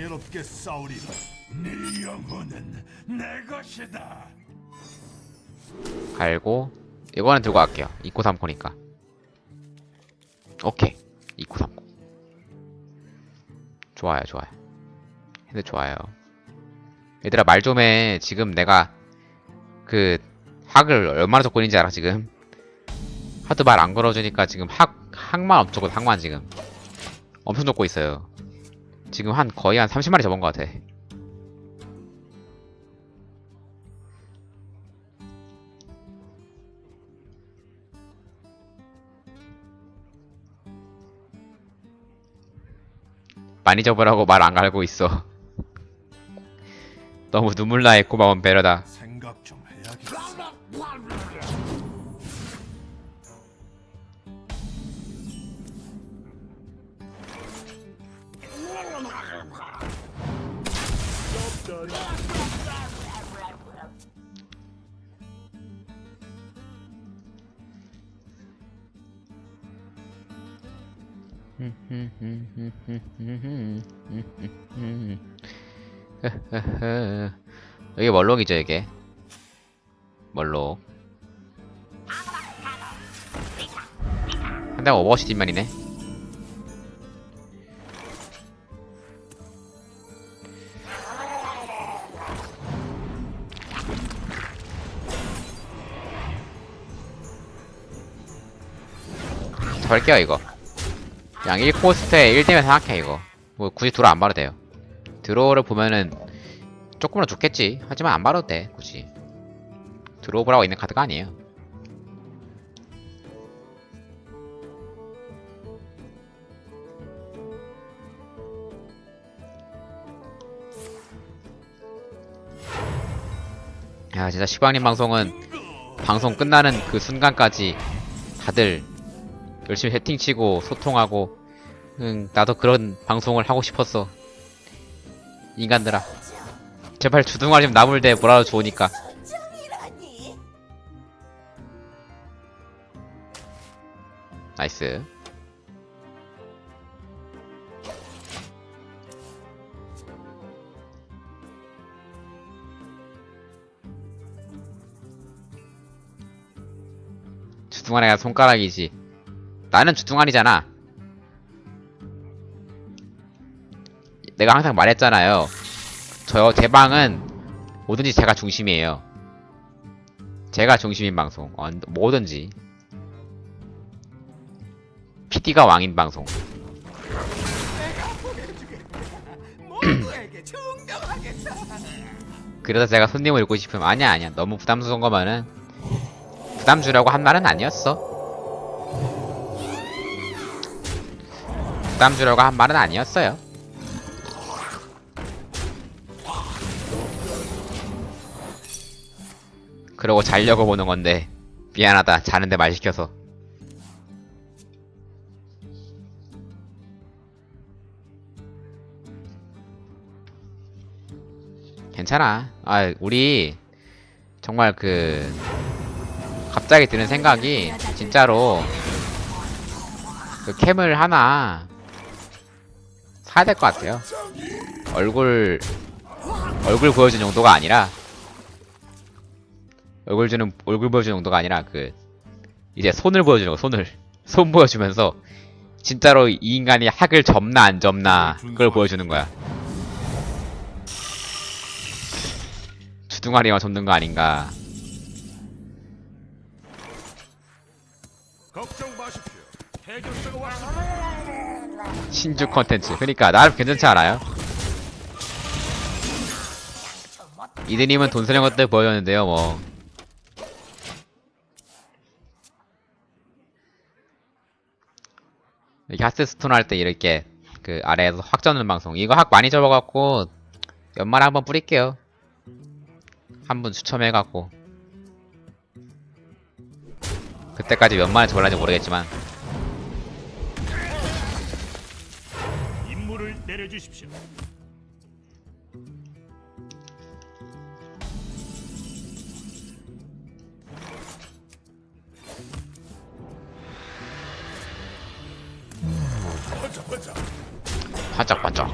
명예롭게 싸우리라. 네 영혼은 내 것이다. 갈고 이거는 들고 갈게요. 2코 3코니까. 오케이. 2코 3코. 좋아요 좋아요. 헤드 좋아요. 얘들아 말 좀 해. 지금 내가 그 학을 얼마나 적고 있는지 알아 지금? 하도 말 안 걸어주니까 지금 학 학만 엄청 적고 학만 지금. 엄청 적고 있어요 지금 한 거의 한 30마리 접은 것 같아 많이 접으라고 말 안 갈고 있어. 너무 눈물 나의 고마운 배려다. 생각 좀 해야겠어. 여기 멀록이죠 이게. 멀록. 한대가 오버워치 뒷면이네. 절게요 이거. 그냥 1코스트에 1대면 생각해 이거. 뭐 굳이 드로우 안 봐도 돼요. 드로우를 보면은 조금은 좋겠지. 하지만 안 봐도 돼 굳이. 드로우 보라고 있는 카드가 아니에요. 야 진짜 시광님 방송은 방송 끝나는 그 순간까지 다들 열심히 채팅치고 소통하고 응 나도 그런 방송을 하고 싶었어. 인간들아. 제발 주둥아리 좀 나물대 뭐라도 좋으니까. 나이스. 주둥아리가 손가락이지 나는 주둥아리잖아. 내가 항상 말했잖아요. 저제 방은 뭐든지 제가 중심이에요. 제가 중심인 방송. 어, 뭐든지. PD가 왕인 방송. 그래서 제가 손님을 잃고 싶으면 아니야 아니야. 너무 부담스러운 거면은 부담 주려고 한 말은 아니었어 부담 주려고 한 말은 아니었어요. 그러고 자려고 보는 건데 미안하다. 자는데 말 시켜서. 괜찮아. 아, 우리 정말 그 갑자기 드는 생각이 진짜로 그 캠을 하나 사야 될 것 같아요. 얼굴 얼굴 보여주는 용도가 아니라 얼굴 주는 얼굴 보여주는 용도가 아니라 그 이제 손을 보여주는 거 손을 손 보여주면서 진짜로 이 인간이 학을 접나 안 접나 그걸 보여주는 거야. 주둥아리만 접는 거 아닌가. 걱정 마십시오. 해결사가 왔습니다. 신주 컨텐츠. 그니까 나름 괜찮지 않아요? 이드님은 돈 쓰는 것들 보여줬는데요, 뭐. 이렇게 하스스톤 할 때 이렇게 그 아래에서 확 젓는 방송. 이거 확 많이 접어갖고 연말에 한번 뿌릴게요. 한 분 추첨해갖고. 그때까지 몇 만에 접을는지 모르겠지만. 내려주십시오. 바짝 바짝.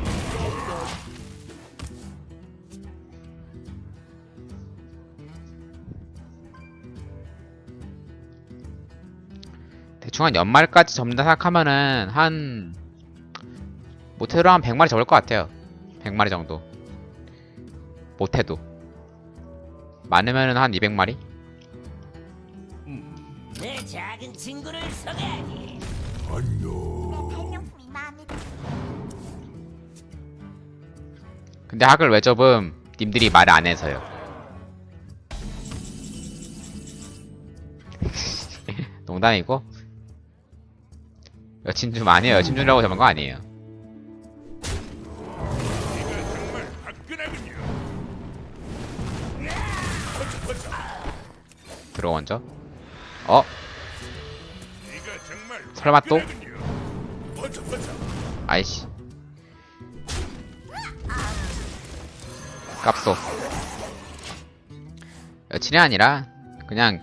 대충 한 연말까지 점다 생각하면은 한 못해도 한 100마리 접을 것 같아요. 100마리 정도. 못해도. 많으면은 한 200마리? 내 작은 친구를 마음에 들어. 근데 학을 왜 접음? 님들이 말을 안 해서요. 농담이고? 여친 좀 아니에요. 여친 주려고 접은 거 아니에요 들어 먼저 어? 설마 또? 아이씨 깝소 여친이 아니라 그냥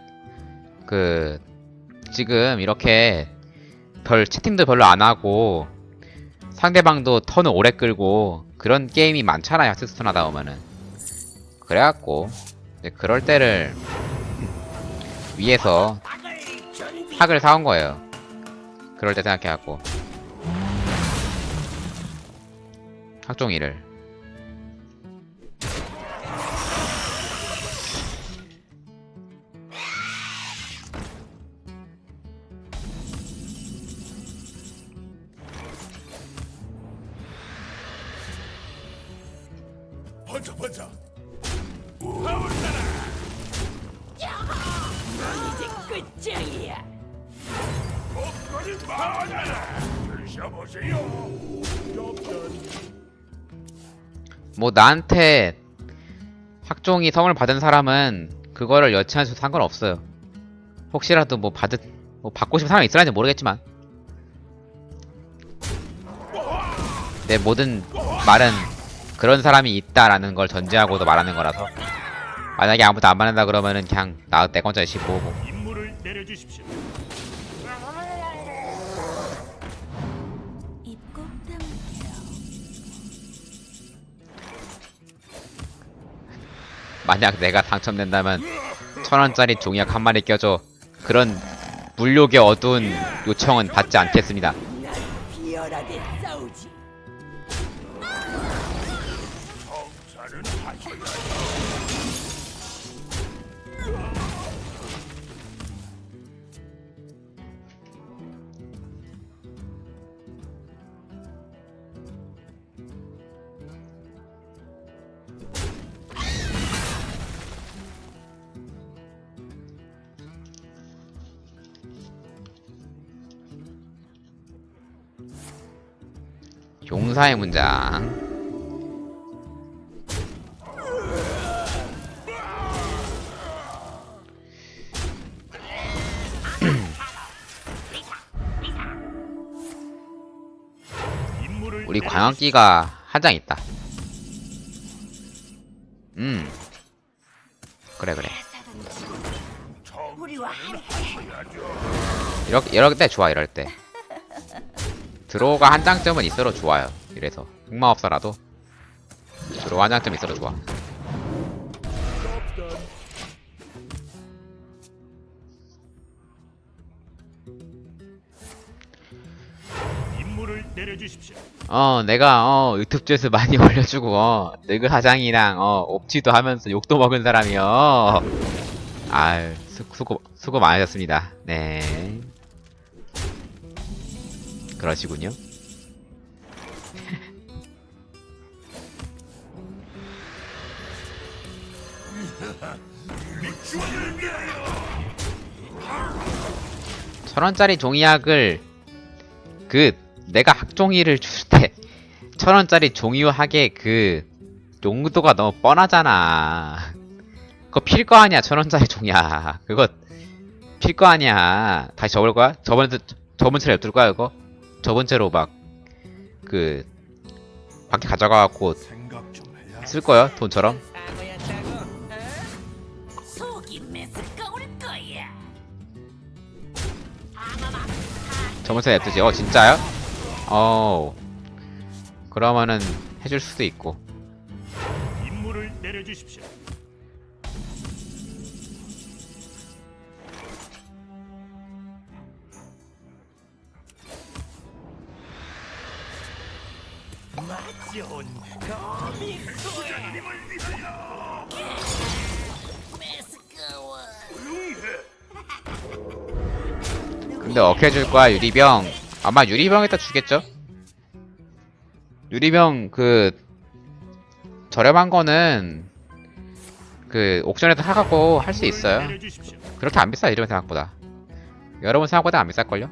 그 지금 이렇게 별 채팅도 별로 안 하고 상대방도 턴을 오래 끌고 그런 게임이 많잖아요 하스스톤 하다 보면은 그래갖고 그럴 때를 준비. 학을 사온 거예요 그럴 때 생각해갖고 학종이를 나한테 학종이 성을 받은 사람은 그거를 여친한테 상관없어요. 혹시라도 뭐 받은 뭐 받고 싶은 사람이 있을지 모르겠지만. 내 모든 말은 그런 사람이 있다라는 걸 전제하고도 말하는 거라서. 만약에 아무도 안 받는다 그러면은 그냥 나내 건자 열심히 모으고 만약 내가 당첨된다면 천 원짜리 종이약 한 마리 껴줘 그런 물욕의 어두운 요청은 받지 않겠습니다. 용사의 문장. 우리. 광역기가 한 장 있다. 음. 그래 그래. 이렇게 이럴 때 좋아 이럴 때 드로우가 한 장점은 있어도 좋아요. 이래서 흑마법사라도 드로우 한 장점 있어도 좋아. 어 내가 어 유튜브 조회수 많이 올려주고 어 느그 사장이랑 어 옵치도 하면서 욕도 먹은 사람이요. 아유 수, 수고 수고 많으셨습니다. 네 그러시군요 천 원짜리 종이약을 그 내가 학종이를 줄 때 천 원짜리 종이학의 그 용도가 너무 뻔하잖아. 그거 필 거 아니야 천 원짜리 종이약. 그거 필 거 아니야. 다시 접을 거야? 저번 저번 채로 냅둘 거야 이거? 저번 채로 막그 밖에 가져가갖고. 쓸 거야 돈처럼? 어? 저번 채 냅두지. 어 진짜요? 어. 그러면은 해줄 수도 있고. 임무를 내려주십시오. 좋은 거미 소야 매스꺼워. 근데 어떻게 해줄 거야 유리병. 아마 유리병에다 주겠죠? 유리병 그 저렴한 거는 그 옥션에서 사갖고 할 수 있어요. 그렇게 안 비싸 이러면 생각보다. 여러분 생각보다 안 비쌀걸요?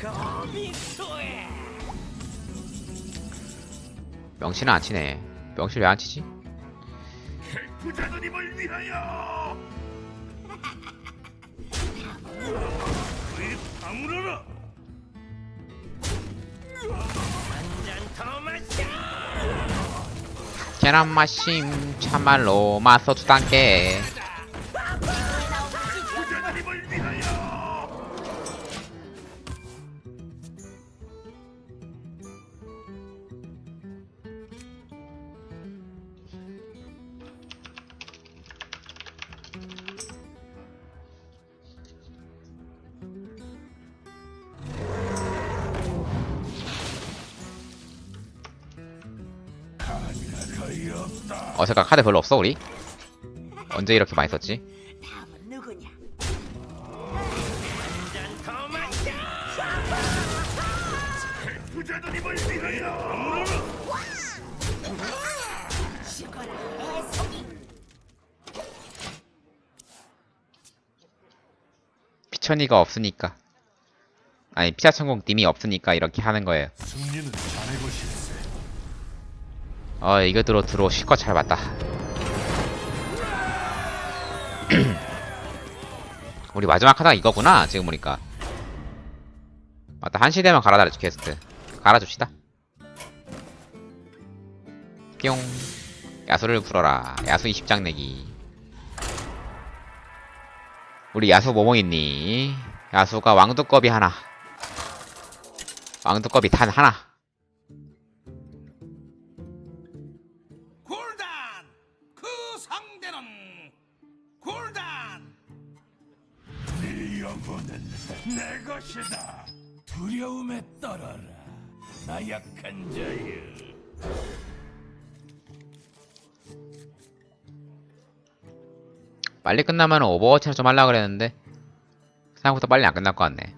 거미 명치는 안 치네 명치 왜안 치지? 부자들님을 위하여. 이 다물어라. 한잔 더 마셔 계란 맛심 참말로 맛서 두단께 어색한 카드 별로 없어 우리? 언제 이렇게 많이 썼지? 피천이가 없으니까 아니 피아천공 님이 없으니까 이렇게 하는 거예요. 어 이거 들어 들어. 실컷 잘 맞다. 우리 마지막 하다가 이거구나 지금 보니까. 맞다 한 시대만 갈아달라지 퀘스트. 갈아줍시다. 뿅. 야수를 풀어라. 야수 20장 내기. 우리 야수 뭐뭐 있니? 야수가 왕두꺼비 하나. 왕두꺼비 탄 하나 빨리 끝나면 오버워치나 좀 하려고 그랬는데 생각보다 빨리 안 끝날 것 같네.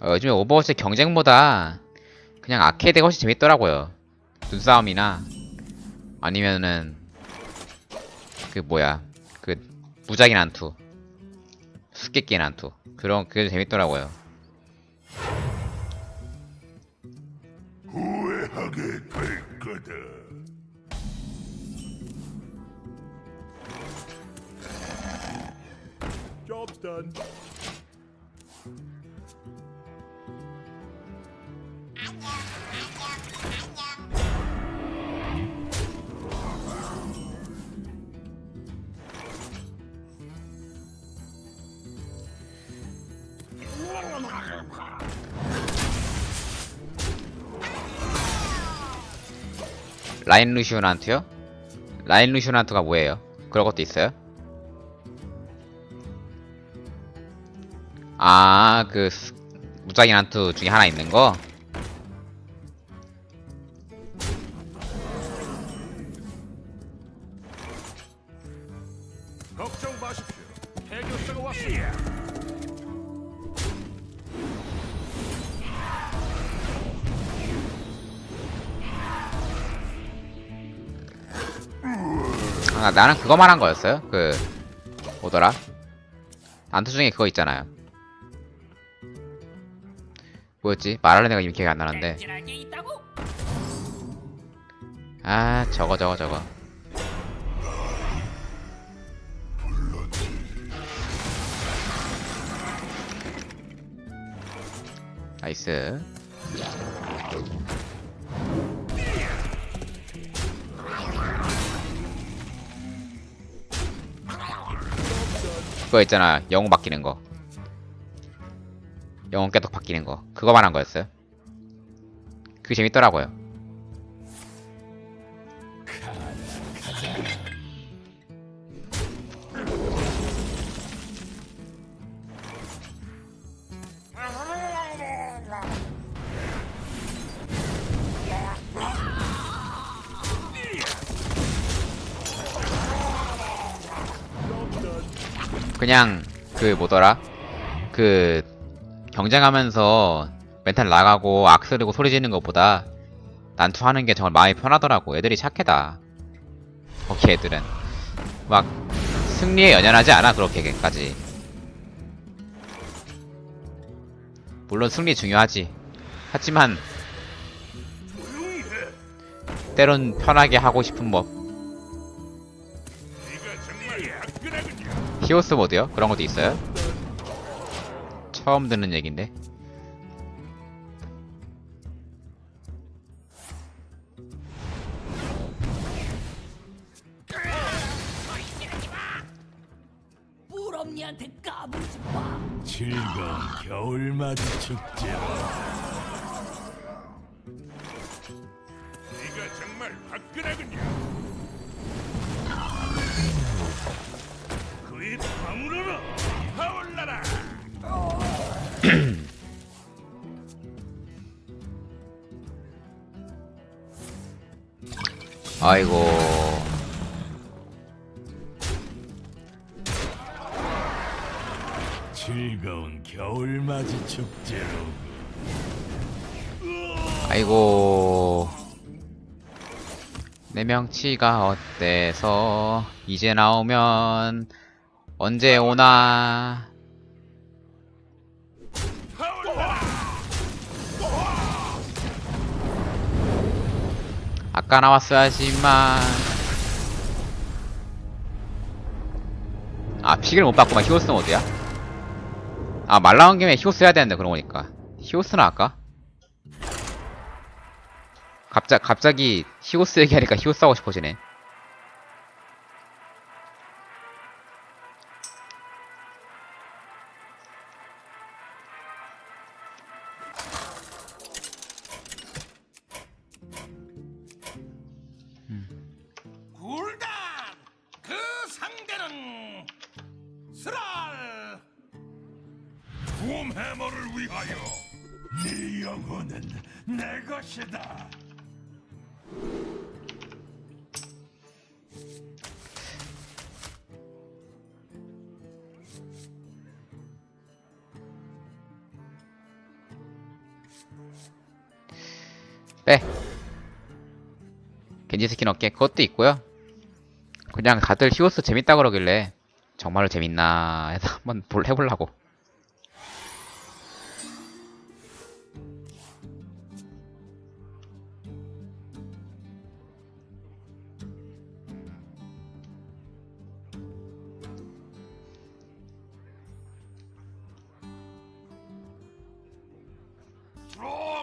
어, 요즘에 오버워치 경쟁보다 그냥 아케이드가 훨씬 재밌더라고요. 눈싸움이나 아니면은 그 뭐야 그 무작위 난투 수수께끼 난투 그런 그게 재밌더라고요. 후회하게 될 거다. Done. 라인 루시오난트요? 라인 루시오난트가 뭐예요? 그런 것도 있어요? 아, 그 스- 무작위 난투 중에 하나 있는 거? 걱정 마십시오. 해결사가 왔습니다. 아, 나는 그거 말한 거였어요? 그 뭐더라? 난투 중에 그거 있잖아요. 뭐였지? 말하는 애가 이미 기억이 안 나는데. 아, 저거 저거 저거. 나이스. 그거 있잖아. 영웅 바뀌는 거. 영혼 깨똑 바뀌는 거. 그거 말한 거였어요? 그게 재밌더라고요. 그냥 그 뭐더라? 그 경쟁하면서 멘탈 나가고 악스르고 소리 지르는 것보다 난투하는 게 정말 마음이 편하더라고 애들이 착해다 거기 애들은 막 승리에 연연하지 않아 그렇게까지 물론 승리 중요하지 하지만. 때론 편하게 하고 싶은 법. 히오스 모드요? 그런 것도 있어요? 처음 듣는 얘긴데 뿔엄니한테 까불지 마. 즐거운 겨울맞이 축제로. 아이고. 즐거운 겨울맞이 축제로. 아이고. 내 명치가 어때서? 이제 나오면 언제 오나 아까 나왔어야지만 아 픽을 못 받구만 히오스 모드야? 아 말 나온 김에 히오스 해야 되는데 그러고 보니까 히오스나 할까? 갑자, 갑자기 히오스 얘기하니까 히오스 하고 싶어지네 해머를 위하여. 네 영혼은 내 것이다. 빼 겐지 스킨 어깨 그것도 있고요 그냥 다들 히오스 재밌다 그러길래 정말로 재밌나 해서 한번 볼 해보려고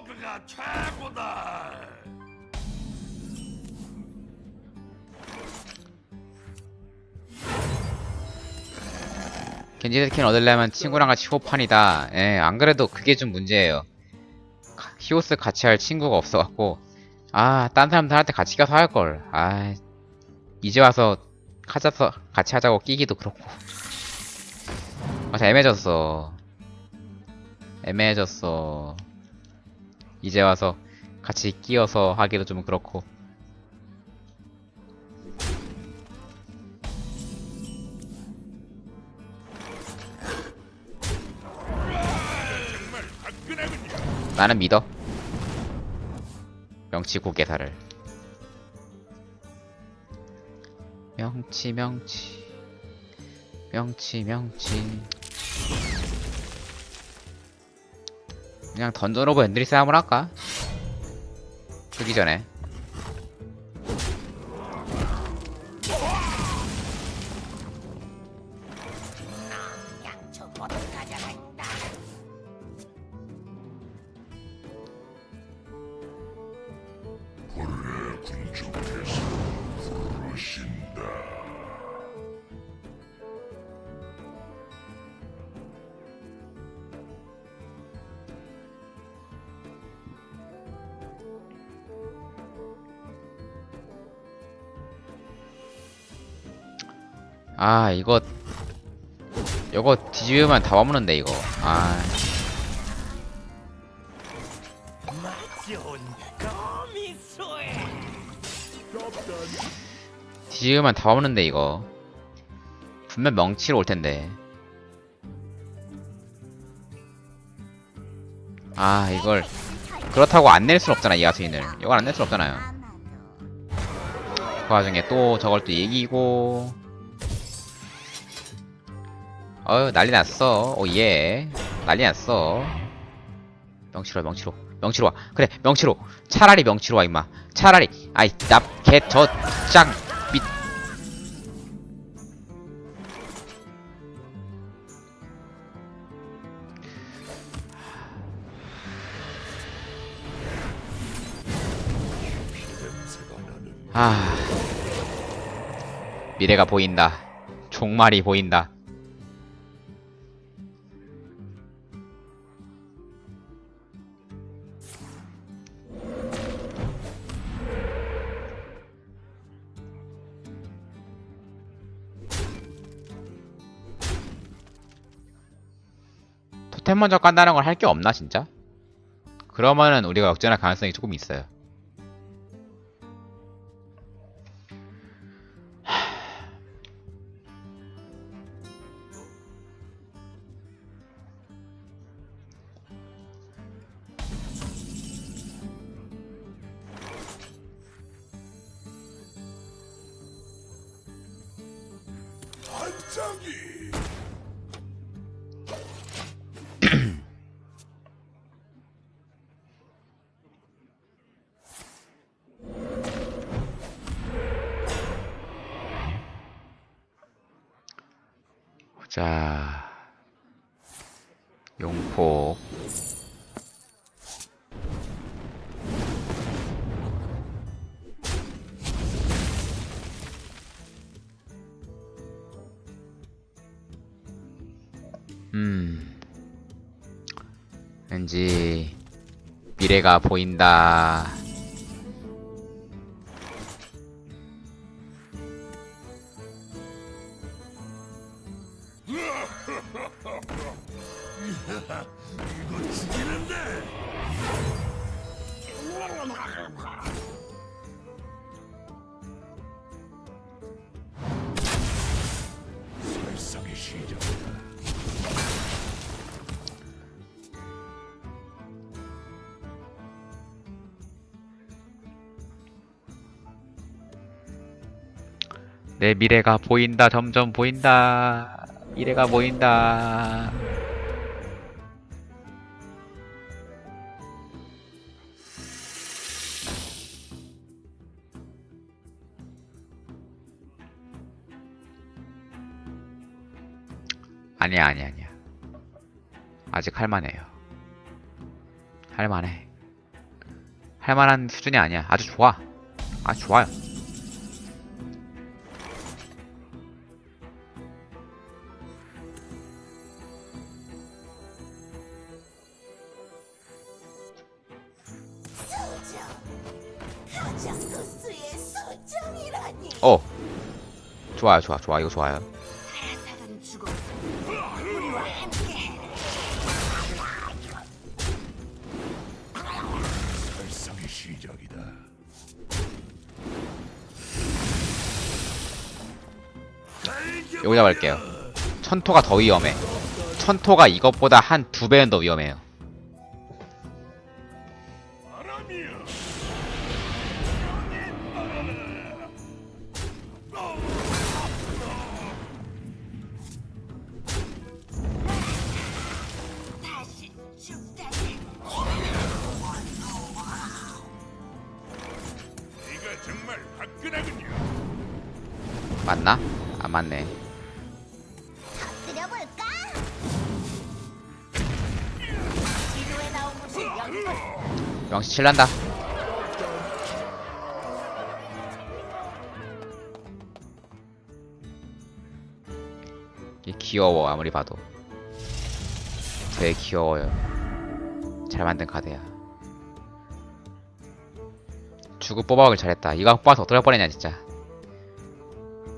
프로그가 최고다. 겐지 스킨 얻으려면 친구랑 같이 호판이다. 예, 안 그래도 그게 좀 문제예요. 가- 히오스 같이 할 친구가 없어갖고, 아, 딴 사람들 할때 같이 가서 할걸. 아, 이제 와서 하자서 같이 하자고 끼기도 그렇고. 아, 참 애매해졌어. 애매해졌어. 이제 와서 같이 끼어서 하기도 좀 그렇고. 나는 믿어. 명치 고개사를. 명치 명치 명치 명치 그냥 던전 오브 엔드리 싸움을 할까? 끄기 전에 아 이거 이거 뒤집으면 다 와먹는데 이거. 아. 뒤집으면 다 와먹는데 이거. 분명 명치로 올텐데. 아 이걸 그렇다고 안 낼 순 없잖아 이 아수인을. 이걸 안 낼 순 없잖아요. 그 와중에 또 저걸 또 얘기고. 어휴 난리 났어. 오예. 난리 났어. 명치로 와, 명치로. 명치로 와. 그래 명치로. 차라리 명치로 와 임마. 차라리. 아이 납개저짱 밑. 아 미래가 보인다. 종말이 보인다 먼저 깐다는 걸 할 게 없나 진짜? 그러면은 우리가 역전할 가능성이 조금 있어요 반짝이. 미래가 보인다. 이거 죽이는데. 내 미래가 보인다. 점점 보인다. 미래가 보인다. 아니야, 아니야, 아니야. 아직 할만해요. 할만해. 할만한 수준이 아니야. 아주 좋아. 아주 좋아요. 어. 좋아요, 좋아, 좋아. 이거 좋아요. 요거 잡을게요. 천토가 더 위험해. 천토가 이것보다 한 두 배는 더 위험해요. 맞나? 안 맞네. 곳이 여기고 명시 칠란다. 귀여워 아무리 봐도. 되게 귀여워요. 잘 만든 카드야. 주구 뽑아오길 잘했다. 이거 뽑아서 어떡할 뻔했냐 진짜.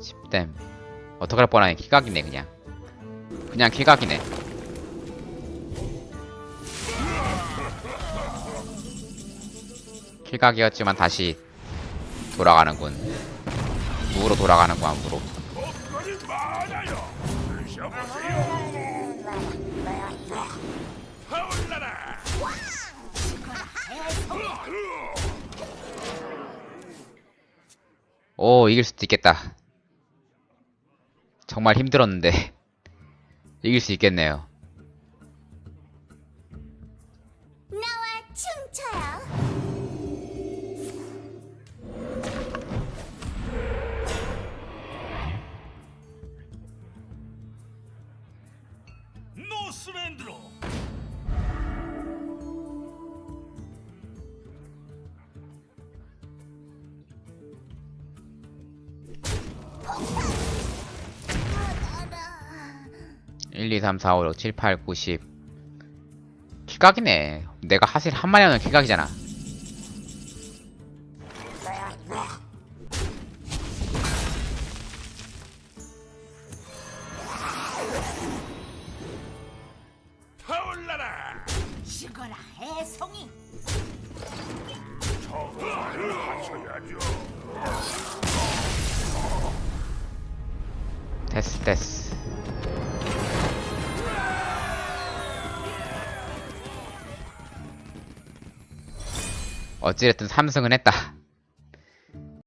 10댐. 어떡할 뻔하니 키각이네 그냥. 그냥 키각이네. 킬각이었지만 다시 돌아가는군. 무로 돌아가는구만 무로. 오, 이길 수도 있겠다. 정말 힘들었는데. 이길 수 있겠네요. 1, 2, 3, 4, 5, 6, 7, 8, 9, 10. 킬각이네. 내가 하실 한 마리 하면 킬각이잖아. 어찌됐든 3승은 했다.